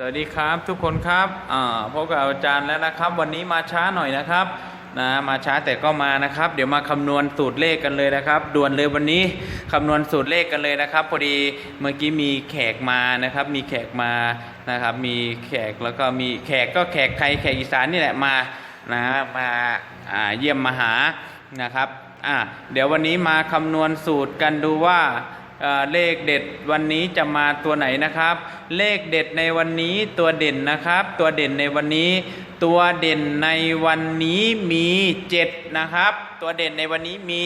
สวัสดีครับทุกคนครับพบกับอาจารย์แล้วนะครับ วันนี้มาช้าหน่อยนะครับนะมาช้าแต่ก็มานะครับ เดี๋ยวมาคำนวณสูตรเลขกันเลยนะครับด่วนเลยวันนี้คำนวณสูตรเลขกันเลยนะครับ พอดีเมื่อกี้มีแขกมานะครับ มีแขกมานะครับ มีแขกแล้วก็มีแขกก็แขกไทยแขกอีสานนี่แหละมานะมาเยี่ยมมาหานะครับอ่าเดี๋ยววันนี้มาคำนวณสูตรกันดูว่า เลขเด็ดวันนี้จะมาตัวไหนนะครับ เลขเด็ดในวันนี้ตัวเด่นนะครับ ตัวเด่นในวันนี้ ตัวเด่นในวันนี้มี7นะครับ ตัวเด่นในวันนี้มี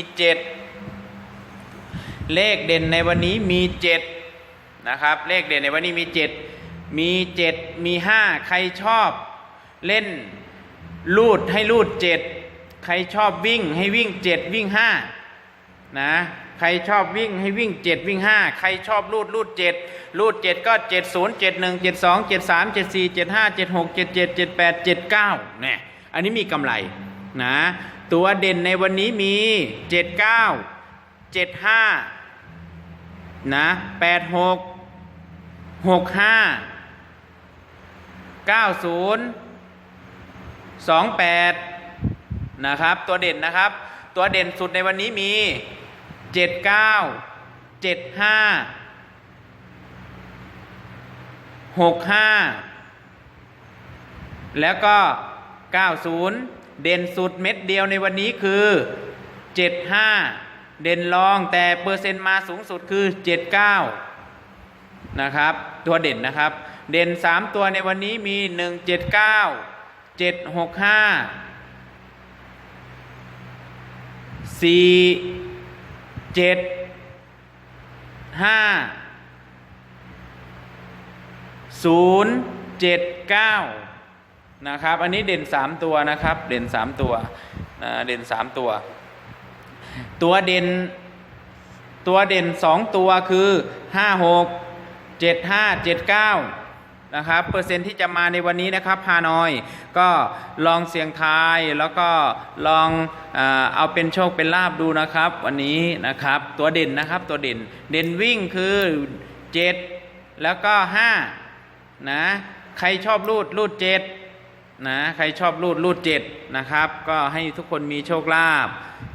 7 เลขเด่นในวันนี้มี7นะครับ เลขเด่นในวันนี้มี 7 มี 7 มี 5 ใครชอบ เล่นลูดให้ลูด 7 ใครชอบวิ่งให้วิ่ง 7 วิ่ง 5 นะ ใครชอบวิ่งให้วิ่ง 7 วิ่ง 5 ใครชอบรูดรูด7รูด 7 ก็ 7 0 7 1 7 2 7 3 7 4 7 5 7 6 7 7 7 8 7 9เนี่ยอันนี้มีกำไรนะ ตัวเด่นในวันนี้มี 7 9 7 5นะ8 6 6 5 9 0 2 8 นะครับ ตัวเด่นนะครับ ตัวเด่นสุดในวันนี้มี เจ็ดเก้าเจ็ดห้าหกห้าแล้วก็เก้าศูนย์เด่นสุดเม็ดเดียวในวันนี้คือเจ็ดห้าเด่นรองแต่เปอร์เซ็นต์มาสูงสุดคือเจ็ดเก้านะครับ ตัวเด่นนะครับ เด่นสามตัวในวันนี้มีหนึ่งเจ็ดเก้าเจ็ดหกห้าสี่ เจ็ดห้าศูนย์เจ็ดเก้านะครับ อันนี้เด่นสามตัวนะครับ เด่นสามตัวเด่นสามตัว ตัวเด่นตัวเด่นสองตัวคือห้าหกเจ็ดห้าเจ็ดเก้า นะครับเปอร์เซ็นที่จะมาในวันนี้นะครับฮานอย ก็ลองเสียงทายแล้วก็ลองเอาเป็นโชคเป็นลาบดูนะครับ วันนี้นะครับตัวเด่นนะครับตัวเด่นเด่นวิ่งคือ 7 แล้วก็5นะใครชอบรูดรูด7 นะใครชอบรูดรูด7นะครับ ก็ให้ทุกคนมีโชคลาภ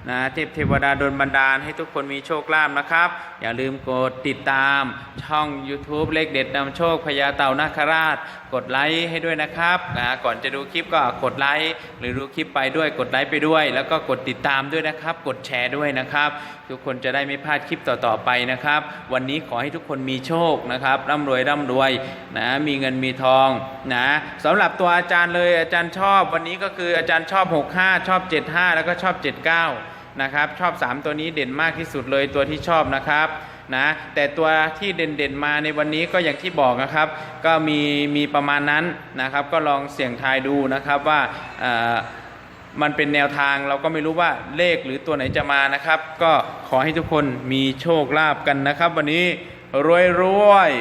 นะเทพเทวดาดลบันดาลให้ทุกคนมีโชคลาภนะครับ อย่าลืมกดติดตามช่อง YouTube เลขเด็ดนำโชคพญาเต่านาคราช กดไลค์ให้ด้วยนะครับนะก่อนจะดูคลิปก็กดไลค์หรือดูคลิปไปด้วยกดไลค์ไปด้วย แล้วก็กดติดตามด้วยนะครับ กดแชร์ด้วยนะครับ ทุกคนจะได้ไม่พลาดคลิปต่อๆไปนะครับ วันนี้ขอให้ทุกคนมีโชคนะครับร่ำรวยร่ำรวยนะมีเงินมีทองนะสำหรับตัวอาจารย์เลยอาจารย์ชอบวันนี้ก็คืออาจารย์ชอบ 65 ชอบ 75 แล้วก็ชอบ 79 นะครับ ชอบ 3 ตัวนี้เด่นมากที่สุดเลยตัวที่ชอบนะครับนะแต่ตัวที่เด่นๆมาในวันนี้ก็อย่างที่บอกนะครับ ก็มีมีประมาณนั้นนะครับ ก็ลองเสี่ยงทายดูนะครับว่ามันเป็นแนวทางเราก็ไม่รู้ว่าเลขหรือตัวไหนจะมานะครับ ก็ขอให้ทุกคนมีโชคลาภกันนะครับ วันนี้รวยรวย